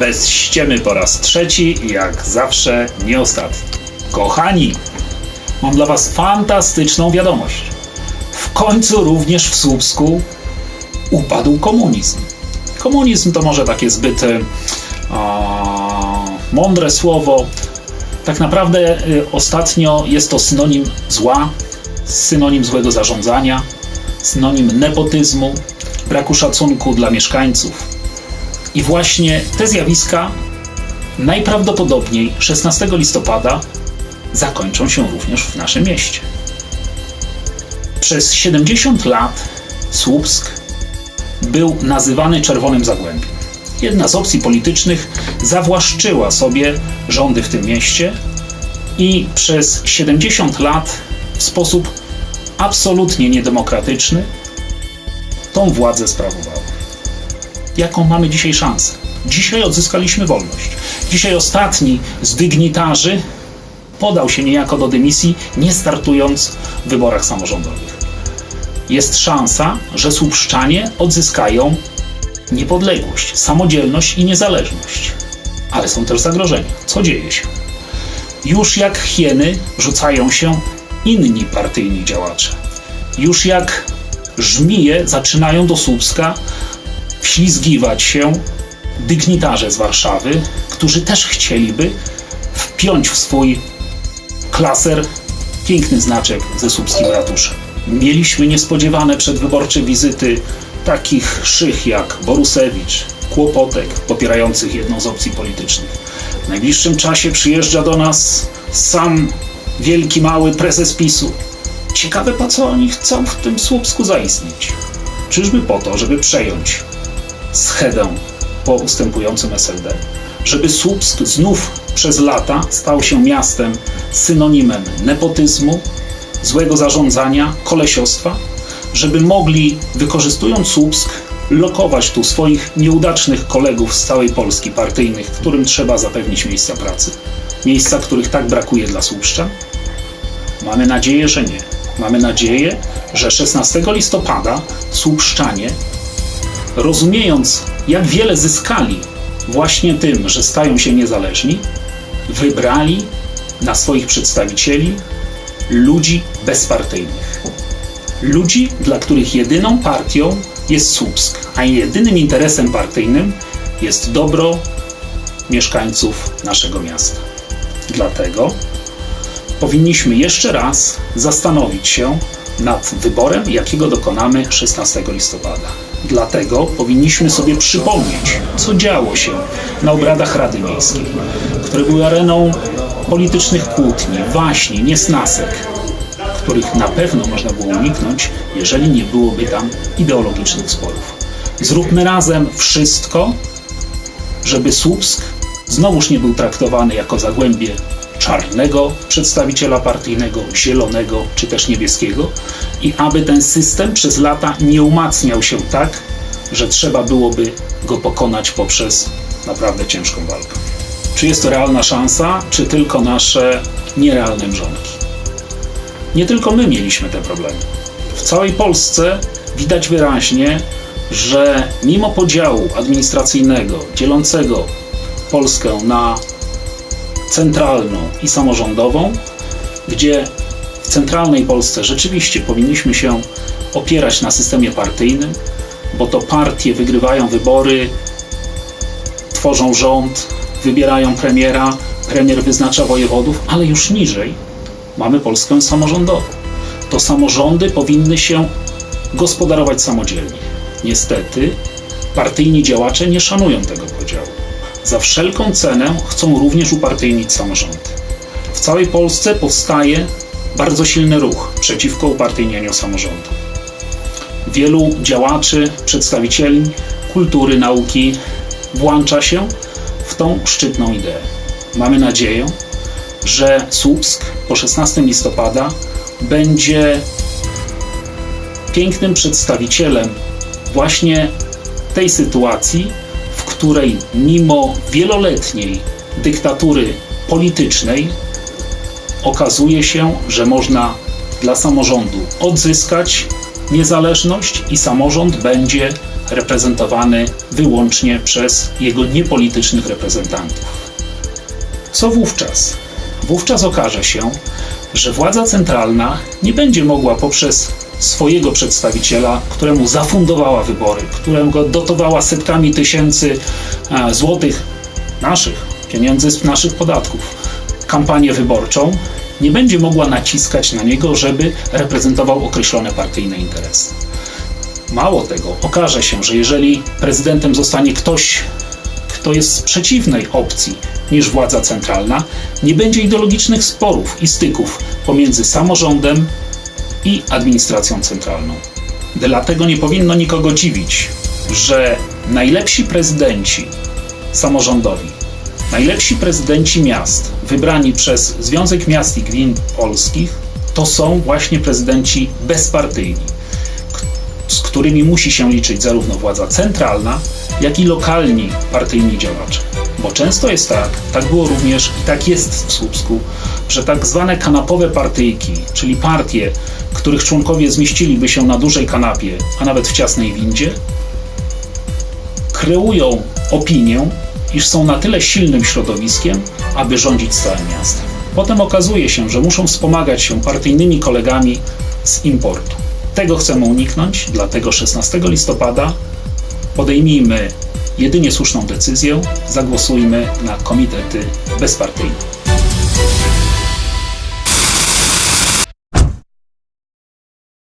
bez ściemy po raz trzeci i jak zawsze nie ostatni. Kochani, mam dla Was fantastyczną wiadomość. W końcu również w Słupsku upadł komunizm. Komunizm to może takie zbyt a, mądre słowo. Tak naprawdę y, ostatnio jest to synonim zła, synonim złego zarządzania, synonim nepotyzmu, braku szacunku dla mieszkańców. I właśnie te zjawiska najprawdopodobniej 16 listopada zakończą się również w naszym mieście. Przez 70 lat Słupsk był nazywany Czerwonym Zagłębiem. Jedna z opcji politycznych zawłaszczyła sobie rządy w tym mieście i przez 70 lat w sposób absolutnie niedemokratyczny tą władzę sprawowała. Jaką mamy dzisiaj szansę? Dzisiaj odzyskaliśmy wolność. Dzisiaj ostatni z dygnitarzy podał się niejako do dymisji, nie startując w wyborach samorządowych. Jest szansa, że słupszczanie odzyskają niepodległość, samodzielność i niezależność. Ale są też zagrożenia. Co dzieje się? Już jak hieny rzucają się inni partyjni działacze. Już jak żmije zaczynają do Słupska wślizgiwać się dygnitarze z Warszawy, którzy też chcieliby wpiąć w swój klaser piękny znaczek ze słupskim ratuszem. Mieliśmy niespodziewane przedwyborcze wizyty takich szych jak Borusewicz, Kłopotek, popierających jedną z opcji politycznych. W najbliższym czasie przyjeżdża do nas sam wielki, mały prezes PiSu. Ciekawe, po co oni chcą w tym Słupsku zaistnieć. Czyżby po to, żeby przejąć schedę po ustępującym SLD? Żeby Słupsk znów przez lata stał się miastem synonimem nepotyzmu, złego zarządzania, kolesiostwa? Żeby mogli, wykorzystując Słupsk, lokować tu swoich nieudacznych kolegów z całej Polski partyjnych, którym trzeba zapewnić miejsca pracy? Miejsca, których tak brakuje dla Słupszczan? Mamy nadzieję, że nie. Mamy nadzieję, że 16 listopada Słupszczanie, rozumiejąc jak wiele zyskali właśnie tym, że stają się niezależni, wybrali na swoich przedstawicieli ludzi bezpartyjnych. Ludzi, dla których jedyną partią jest Słupsk, a jedynym interesem partyjnym jest dobro mieszkańców naszego miasta. Dlatego powinniśmy jeszcze raz zastanowić się nad wyborem, jakiego dokonamy 16 listopada. Dlatego powinniśmy sobie przypomnieć, co działo się na obradach Rady Miejskiej, które były areną politycznych kłótni, waśni, niesnasek, których na pewno można było uniknąć, jeżeli nie byłoby tam ideologicznych sporów. Zróbmy razem wszystko, żeby Słupsk znowuż nie był traktowany jako zagłębie czarnego przedstawiciela partyjnego, zielonego czy też niebieskiego i aby ten system przez lata nie umacniał się tak, że trzeba byłoby go pokonać poprzez naprawdę ciężką walkę. Czy jest to realna szansa, czy tylko nasze nierealne mrzonki? Nie tylko my mieliśmy te problemy. W całej Polsce widać wyraźnie, że mimo podziału administracyjnego dzielącego Polskę na centralną i samorządową, gdzie w centralnej Polsce rzeczywiście powinniśmy się opierać na systemie partyjnym, bo to partie wygrywają wybory, tworzą rząd, wybierają premiera, premier wyznacza wojewodów, ale już niżej mamy Polskę samorządową. To samorządy powinny się gospodarować samodzielnie. Niestety partyjni działacze nie szanują tego podziału. Za wszelką cenę chcą również upartyjnić samorządy. W całej Polsce powstaje bardzo silny ruch przeciwko upartyjnieniu samorządu. Wielu działaczy, przedstawicieli kultury, nauki włącza się w tą szczytną ideę. Mamy nadzieję, że Słupsk po 16 listopada będzie pięknym przedstawicielem właśnie tej sytuacji, w której mimo wieloletniej dyktatury politycznej okazuje się, że można dla samorządu odzyskać niezależność i samorząd będzie reprezentowany wyłącznie przez jego niepolitycznych reprezentantów. Co wówczas? Wówczas okaże się, że władza centralna nie będzie mogła poprzez swojego przedstawiciela, któremu zafundowała wybory, którego dotowała setkami tysięcy e, złotych naszych pieniędzy z naszych podatków, kampanię wyborczą, nie będzie mogła naciskać na niego, żeby reprezentował określone partyjne interesy. Mało tego, okaże się, że jeżeli prezydentem zostanie ktoś, kto jest z przeciwnej opcji niż władza centralna, nie będzie ideologicznych sporów i styków pomiędzy samorządem i administracją centralną. Dlatego nie powinno nikogo dziwić, że najlepsi prezydenci samorządowi, najlepsi prezydenci miast wybrani przez Związek Miast i Gmin Polskich to są właśnie prezydenci bezpartyjni, z którymi musi się liczyć zarówno władza centralna, jak i lokalni partyjni działacze. Bo często jest tak, tak było również i tak jest w Słupsku, że tak zwane kanapowe partyjki, czyli partie, których członkowie zmieściliby się na dużej kanapie, a nawet w ciasnej windzie, kreują opinię, iż są na tyle silnym środowiskiem, aby rządzić całym miastem. Potem okazuje się, że muszą wspomagać się partyjnymi kolegami z importu. Tego chcemy uniknąć, dlatego 16 listopada podejmijmy jedynie słuszną decyzję, zagłosujmy na komitety bezpartyjne.